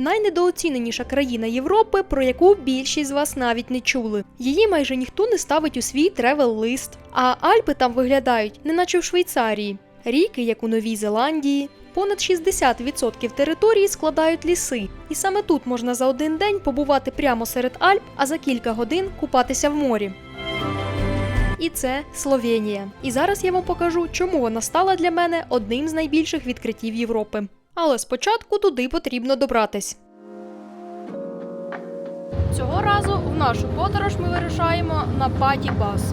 Найнедооціненіша країна Європи, про яку більшість з вас навіть не чули. Її майже ніхто не ставить у свій тревел-лист. А Альпи там виглядають, неначе в Швейцарії. Ріки, як у Новій Зеландії. Понад 60% території складають ліси, і саме тут можна за один день побувати прямо серед Альп, а за кілька годин купатися в морі. І це Словенія. І зараз я вам покажу, чому вона стала для мене одним з найбільших відкриттів Європи. Але спочатку туди потрібно добратись. Цього разу в нашу подорож ми вирушаємо на Паді Бас.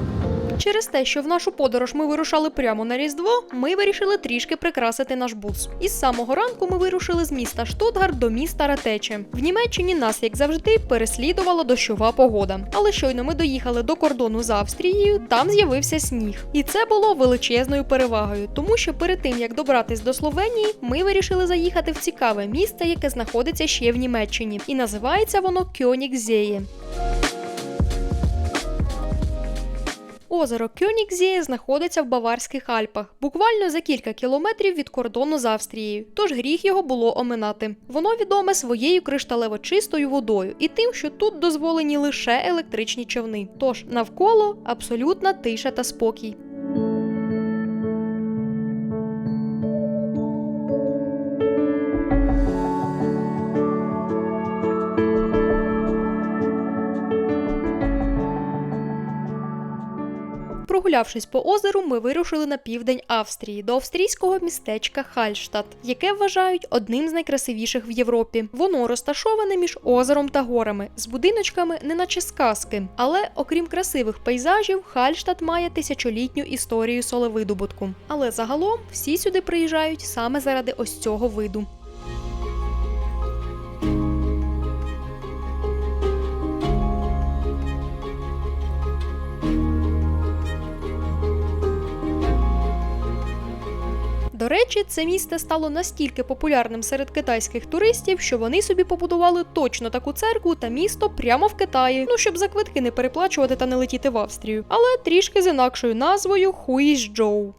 Через те, що в нашу подорож ми вирушали прямо на Різдво, ми вирішили трішки прикрасити наш бус. І з самого ранку ми вирушили з міста Штутгарт до міста Ратече. В Німеччині нас, як завжди, переслідувала дощова погода. Але щойно ми доїхали до кордону з Австрією, там з'явився сніг. І це було величезною перевагою, тому що перед тим як добратись до Словенії, ми вирішили заїхати в цікаве місце, яке знаходиться ще в Німеччині, і називається воно Кьонігзеє. Озеро Кьонікзіє знаходиться в Баварських Альпах, буквально за кілька кілометрів від кордону з Австрією, тож гріх його було оминати. Воно відоме своєю кришталево чистою водою і тим, що тут дозволені лише електричні човни. Тож навколо абсолютна тиша та спокій. Прогулявшись по озеру, ми вирушили на південь Австрії до австрійського містечка Хальштадт, яке вважають одним з найкрасивіших в Європі. Воно розташоване між озером та горами, з будиночками, неначе сказки. Але окрім красивих пейзажів, Хальштадт має тисячолітню історію солевидобутку. Але загалом всі сюди приїжджають саме заради ось цього виду. До речі, це місце стало настільки популярним серед китайських туристів, що вони собі побудували точно таку церкву та місто прямо в Китаї. Ну щоб за квитки не переплачувати та не летіти в Австрію, але трішки з інакшою назвою Хуїжджоу.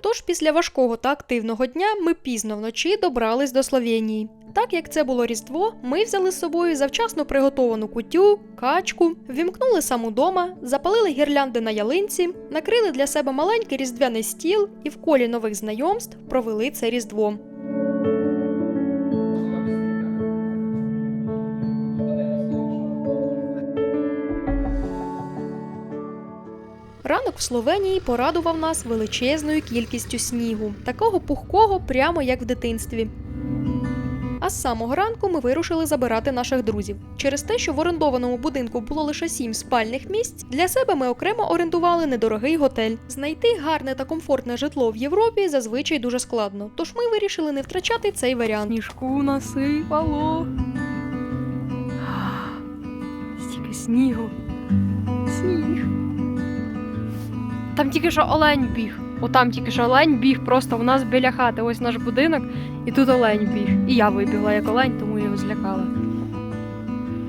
Тож після важкого та активного дня ми пізно вночі добрались до Словенії. Так як це було Різдво, ми взяли з собою завчасно приготовану кутю, качку, вімкнули сам удома, запалили гірлянди на ялинці, накрили для себе маленький різдвяний стіл і в колі нових знайомств провели це Різдво. Ранок в Словенії порадував нас величезною кількістю снігу, такого пухкого, прямо як в дитинстві. З самого ранку ми вирушили забирати наших друзів. Через те, що в орендованому будинку було лише сім спальних місць, для себе ми окремо орендували недорогий готель. Знайти гарне та комфортне житло в Європі зазвичай дуже складно. Тож ми вирішили не втрачати цей варіант. Сніжку насипало. Стільки снігу. Сніг. Там тільки що олень біг. Отам тільки що олень біг просто у нас біля хати. Ось наш будинок, і тут олень біг. І я вибігла як олень, тому його злякала.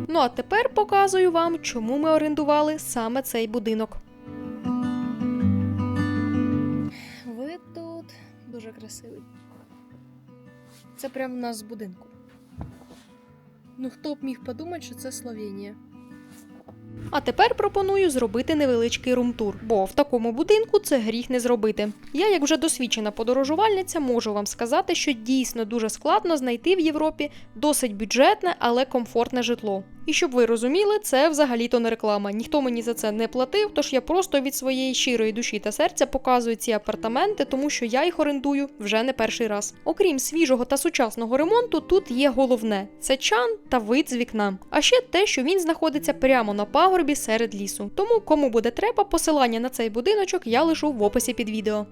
Ну а тепер показую вам, чому ми орендували саме цей будинок. Вид тут дуже красивий. Це прямо в нас з будинку. Ну хто б міг подумати, що це Словенія. А тепер пропоную зробити невеличкий румтур, бо в такому будинку це гріх не зробити. Я, як вже досвідчена подорожувальниця, можу вам сказати, що дійсно дуже складно знайти в Європі досить бюджетне, але комфортне житло. І щоб ви розуміли, це взагалі-то не реклама. Ніхто мені за це не платив, тож я просто від своєї щирої душі та серця показую ці апартаменти, тому що я їх орендую вже не перший раз. Окрім свіжого та сучасного ремонту, тут є головне це чан та вид з вікна. А ще те, що він знаходиться прямо на пагорбі серед лісу. Тому, кому буде треба, посилання на цей будиночок я лишу в описі під відео.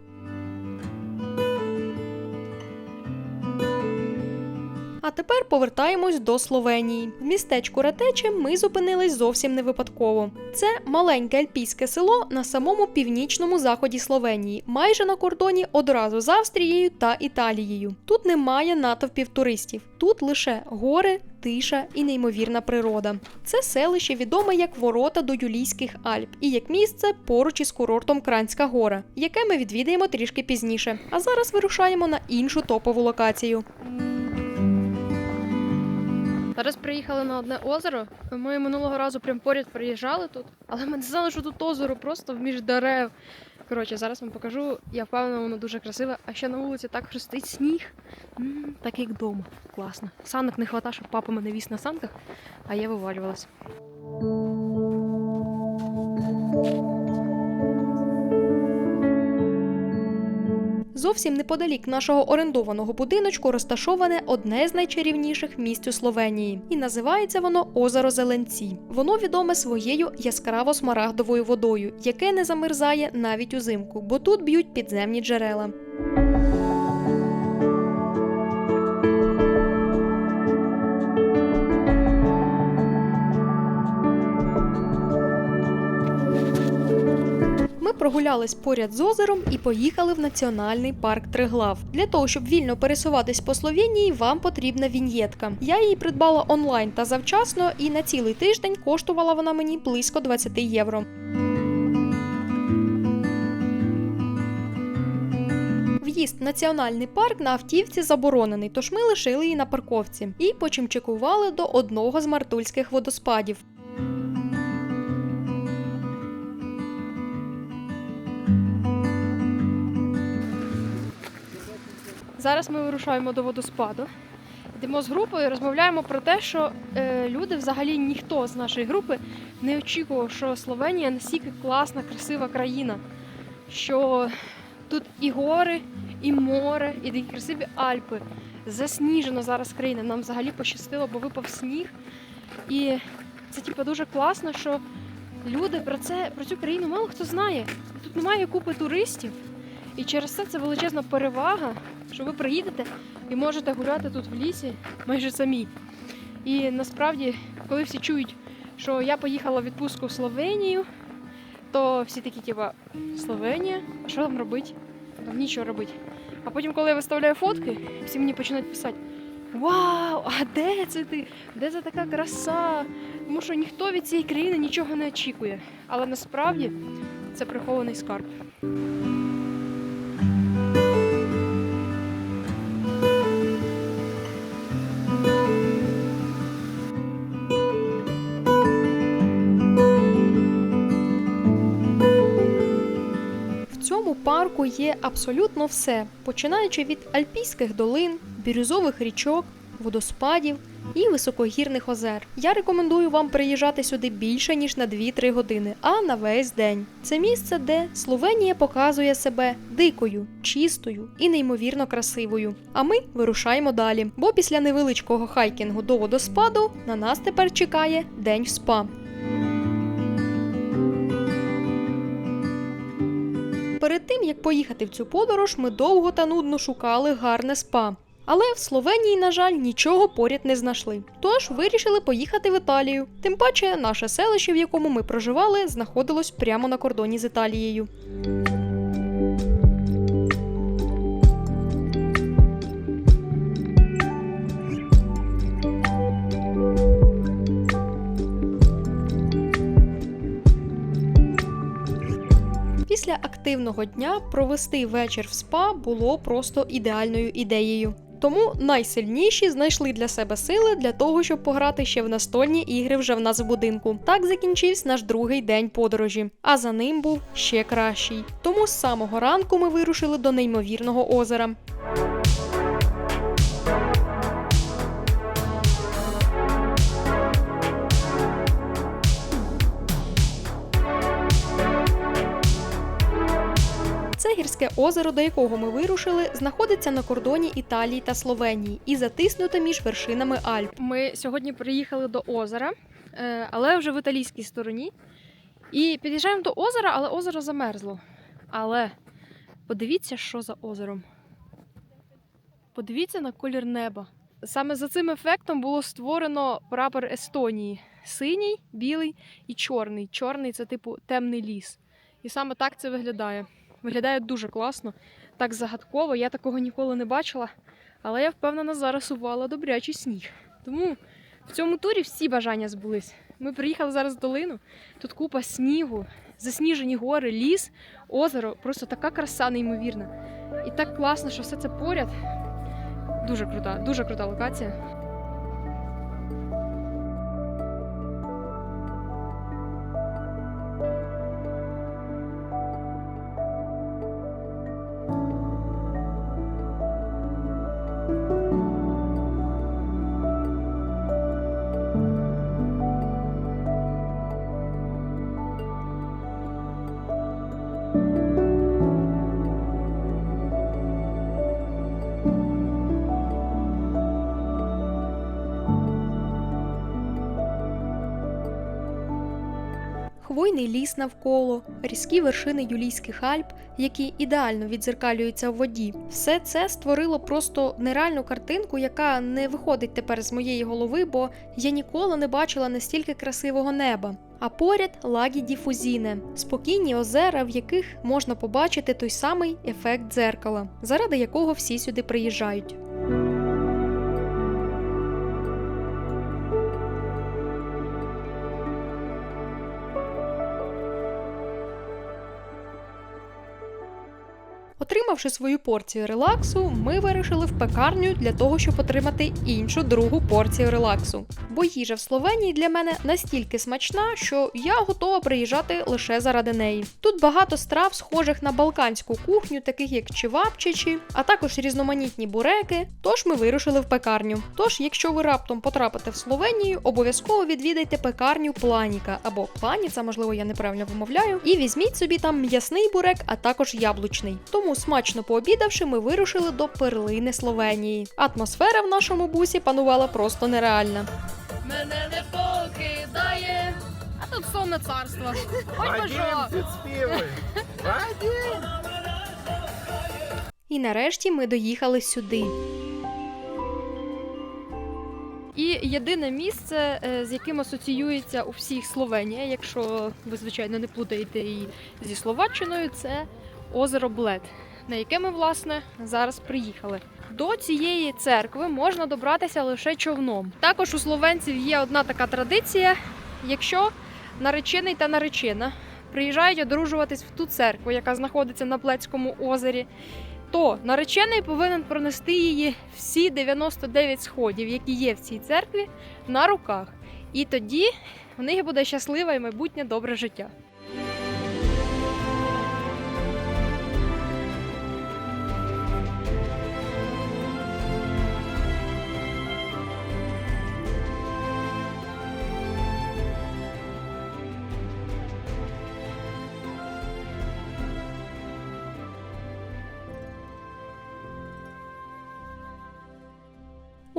А тепер повертаємось до Словенії. В містечку Ратече ми зупинились зовсім не випадково. Це маленьке альпійське село на самому північному заході Словенії, майже на кордоні одразу з Австрією та Італією. Тут немає натовпів туристів, тут лише гори, тиша і неймовірна природа. Це селище відоме як ворота до Юлійських Альп і як місце поруч із курортом Кранська гора, яке ми відвідаємо трішки пізніше. А зараз вирушаємо на іншу топову локацію. Зараз приїхали на одне озеро. Ми минулого разу прям поряд приїжджали тут, але ми не знали, що тут озеро просто між дерев. Коротше, зараз вам покажу. Я впевнена, воно дуже красиве. А ще на вулиці так хрустить сніг. м так як вдома. Класно. Санок не хвата, щоб папа мене віз на санках, а я вивалювалась. Зовсім неподалік нашого орендованого будиночку розташоване одне з найчарівніших місць у Словенії, і називається воно Озеро Зеленці. Воно відоме своєю яскраво смарагдовою водою, яке не замерзає навіть узимку, бо тут б'ють підземні джерела. Прогулялись поряд з озером і поїхали в національний парк Триглав. Для того, щоб вільно пересуватись по Словенії, вам потрібна віньєтка. Я її придбала онлайн та завчасно, і на цілий тиждень коштувала вона мені близько 20 євро. В'їзд національний парк на автівці заборонений, тож ми лишили її на парковці і почимчикували до одного з мартульських водоспадів. Зараз ми вирушаємо до водоспаду. Йдемо з групою, розмовляємо про те, що е, люди, взагалі ніхто з нашої групи не очікував, що Словенія настільки класна, красива країна, що тут і гори, і море, і такі красиві Альпи. Засніжено зараз країна. Нам взагалі пощастило, бо випав сніг. І це типу, дуже класно, що люди про це про цю країну мало хто знає. Тут немає купи туристів. І через це це величезна перевага, що ви приїдете і можете гуляти тут в лісі майже самі. І насправді, коли всі чують, що я поїхала в відпустку в Словенію, то всі такі, типа, Словенія, а що там робити? Там нічого робити. А потім, коли я виставляю фотки, всі мені починають писати: Вау, а де це ти? Де це така краса? Тому що ніхто від цієї країни нічого не очікує. Але насправді це прихований скарб. Парку є абсолютно все, починаючи від альпійських долин, бірюзових річок, водоспадів і високогірних озер. Я рекомендую вам приїжджати сюди більше ніж на 2-3 години, а на весь день. Це місце, де Словенія показує себе дикою, чистою і неймовірно красивою. А ми вирушаємо далі. Бо після невеличкого хайкінгу до водоспаду на нас тепер чекає день в спа. Перед тим як поїхати в цю подорож, ми довго та нудно шукали гарне спа. Але в Словенії, на жаль, нічого поряд не знайшли. Тож вирішили поїхати в Італію. Тим паче, наше селище, в якому ми проживали, знаходилось прямо на кордоні з Італією. Активного дня провести вечір в спа було просто ідеальною ідеєю. Тому найсильніші знайшли для себе сили для того, щоб пограти ще в настольні ігри вже в нас в будинку. Так закінчився наш другий день подорожі, а за ним був ще кращий. Тому з самого ранку ми вирушили до неймовірного озера. Озеро, до якого ми вирушили, знаходиться на кордоні Італії та Словенії і затиснуте між вершинами Альп. Ми сьогодні приїхали до озера, е, але вже в італійській стороні. І під'їжджаємо до озера, але озеро замерзло. Але подивіться, що за озером. Подивіться на колір неба. Саме за цим ефектом було створено прапор Естонії: синій, білий і чорний. Чорний це типу темний ліс. І саме так це виглядає. Виглядає дуже класно, так загадково. Я такого ніколи не бачила. Але я впевнена, зараз увала добрячий сніг. Тому в цьому турі всі бажання збулись. Ми приїхали зараз в долину, тут купа снігу, засніжені гори, ліс, озеро. Просто така краса неймовірна. І так класно, що все це поряд. Дуже крута, дуже крута локація. Буйний ліс навколо, різкі вершини Юлійських Альп, які ідеально відзеркалюються в воді. Все це створило просто нереальну картинку, яка не виходить тепер з моєї голови, бо я ніколи не бачила настільки красивого неба. А поряд лагі діфузіне, спокійні озера, в яких можна побачити той самий ефект дзеркала, заради якого всі сюди приїжджають. Отримавши свою порцію релаксу, ми вирішили в пекарню для того, щоб отримати іншу другу порцію релаксу. Бо їжа в Словенії для мене настільки смачна, що я готова приїжджати лише заради неї. Тут багато страв, схожих на балканську кухню, таких як чевапчичі, а також різноманітні буреки. Тож ми вирушили в пекарню. Тож, якщо ви раптом потрапите в Словенію, обов'язково відвідайте пекарню Планіка або Планіца, можливо, я неправильно вимовляю, і візьміть собі там м'ясний бурек, а також яблучний. Тому смачно пообідавши, ми вирушили до перлини Словенії. Атмосфера в нашому бусі панувала просто нереальна. Мене не покидає, а тут сонне царство. І нарешті ми доїхали сюди. І єдине місце, е, з яким асоціюється у всіх Словенія, якщо ви, звичайно, не плутаєте її зі Словаччиною, це озеро Блед, на яке ми, власне, зараз приїхали. До цієї церкви можна добратися лише човном. Також у словенців є одна така традиція: якщо наречений та наречена приїжджають одружуватись в ту церкву, яка знаходиться на Бледському озері, то наречений повинен пронести її всі 99 сходів, які є в цій церкві, на руках. І тоді в них буде щасливе і майбутнє добре життя.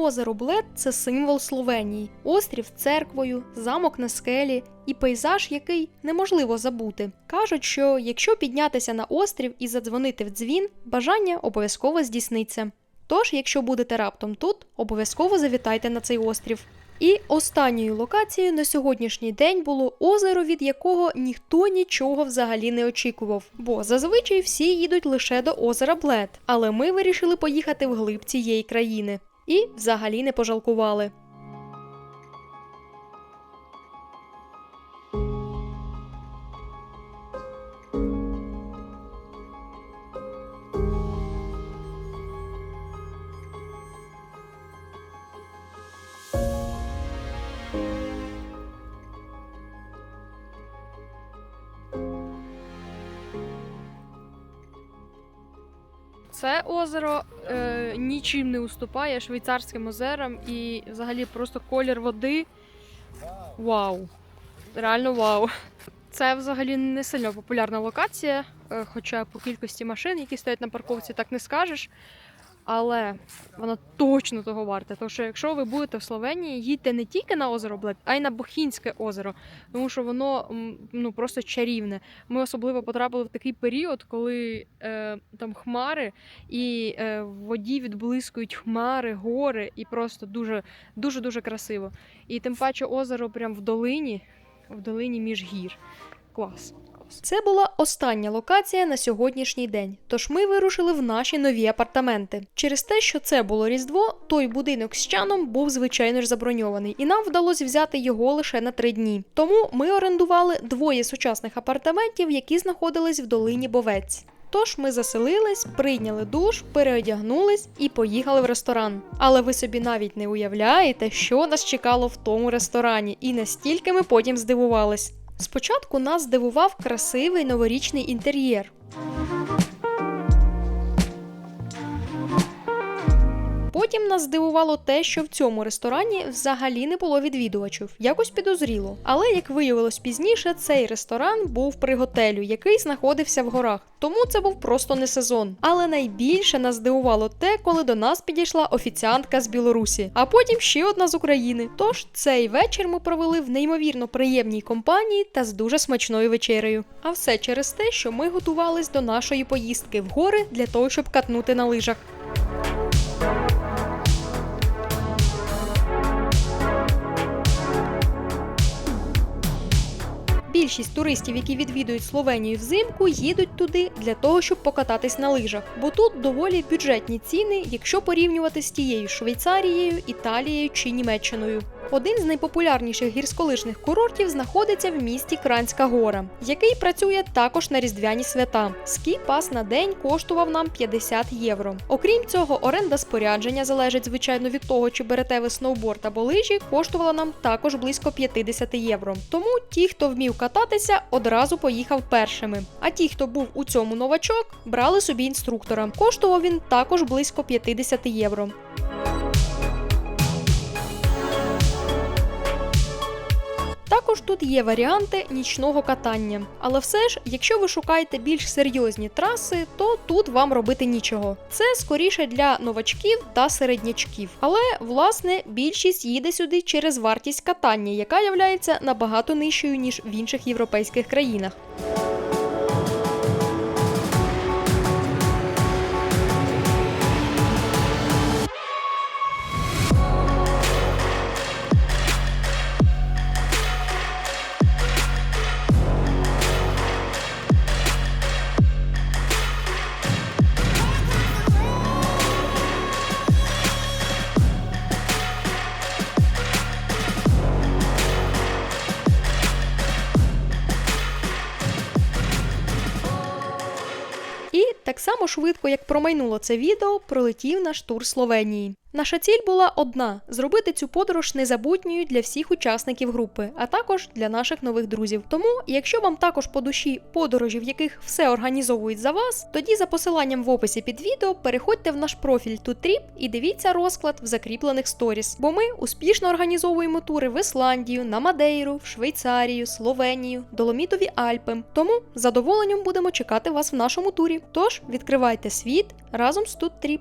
Озеро Блед це символ Словенії, острів з церквою, замок на скелі і пейзаж, який неможливо забути. Кажуть, що якщо піднятися на острів і задзвонити в дзвін, бажання обов'язково здійсниться. Тож, якщо будете раптом тут, обов'язково завітайте на цей острів. І останньою локацією на сьогоднішній день було озеро, від якого ніхто нічого взагалі не очікував. Бо зазвичай всі їдуть лише до озера Блед, але ми вирішили поїхати вглиб цієї країни і взагалі не пожалкували. Це озеро нічим не уступає швейцарським озерам і взагалі просто колір води. Вау! Реально вау! Це взагалі не сильно популярна локація, е, хоча по кількості машин, які стоять на парковці, так не скажеш. Але вона точно того варта. Тому що якщо ви будете в Словенії, їдьте не тільки на озеро Блед, а й на Бохінське озеро, тому що воно ну просто чарівне. Ми особливо потрапили в такий період, коли е, там хмари і е, в воді відблискують хмари, гори, і просто дуже дуже дуже красиво. І тим паче озеро прям в долині, в долині між гір. Клас. Це була остання локація на сьогоднішній день. Тож ми вирушили в наші нові апартаменти. Через те, що це було Різдво, той будинок з чаном був звичайно ж заброньований, і нам вдалося взяти його лише на три дні. Тому ми орендували двоє сучасних апартаментів, які знаходились в долині Бовець. Тож ми заселились, прийняли душ, переодягнулись і поїхали в ресторан. Але ви собі навіть не уявляєте, що нас чекало в тому ресторані, і настільки ми потім здивувались. Спочатку нас здивував красивий новорічний інтер'єр. Потім нас здивувало те, що в цьому ресторані взагалі не було відвідувачів, якось підозріло. Але як виявилось пізніше, цей ресторан був при готелю, який знаходився в горах. Тому це був просто не сезон. Але найбільше нас здивувало те, коли до нас підійшла офіціантка з Білорусі, а потім ще одна з України. Тож цей вечір ми провели в неймовірно приємній компанії та з дуже смачною вечерею. А все через те, що ми готувались до нашої поїздки в гори для того, щоб катнути на лижах. Більшість туристів, які відвідують Словенію взимку, їдуть туди для того, щоб покататись на лижах, бо тут доволі бюджетні ціни, якщо порівнювати з тією Швейцарією, Італією чи Німеччиною. Один з найпопулярніших гірськолижних курортів знаходиться в місті Кранська Гора, який працює також на різдвяні свята. Ский пас на день коштував нам 50 євро. Окрім цього, оренда спорядження залежить звичайно від того, чи берете ви сноуборд або лижі, коштувала нам також близько 50 євро. Тому ті, хто вмів кататися, одразу поїхав першими. А ті, хто був у цьому новачок, брали собі інструктора. Коштував він також близько 50 євро. Також тут є варіанти нічного катання. Але все ж, якщо ви шукаєте більш серйозні траси, то тут вам робити нічого. Це скоріше для новачків та середнячків. Але власне більшість їде сюди через вартість катання, яка являється набагато нижчою ніж в інших європейських країнах. Швидко, як промайнуло це відео, пролетів наш тур Словенії. Наша ціль була одна: зробити цю подорож незабутньою для всіх учасників групи, а також для наших нових друзів. Тому, якщо вам також по душі подорожі, в яких все організовують за вас, тоді за посиланням в описі під відео переходьте в наш профіль TuTrip і дивіться розклад в закріплених сторіс. Бо ми успішно організовуємо тури в Ісландію, на Мадейру, в Швейцарію, Словенію, Доломітові Альпи. Тому з задоволенням будемо чекати вас в нашому турі. Тож відкривайте світ разом з TuTrip.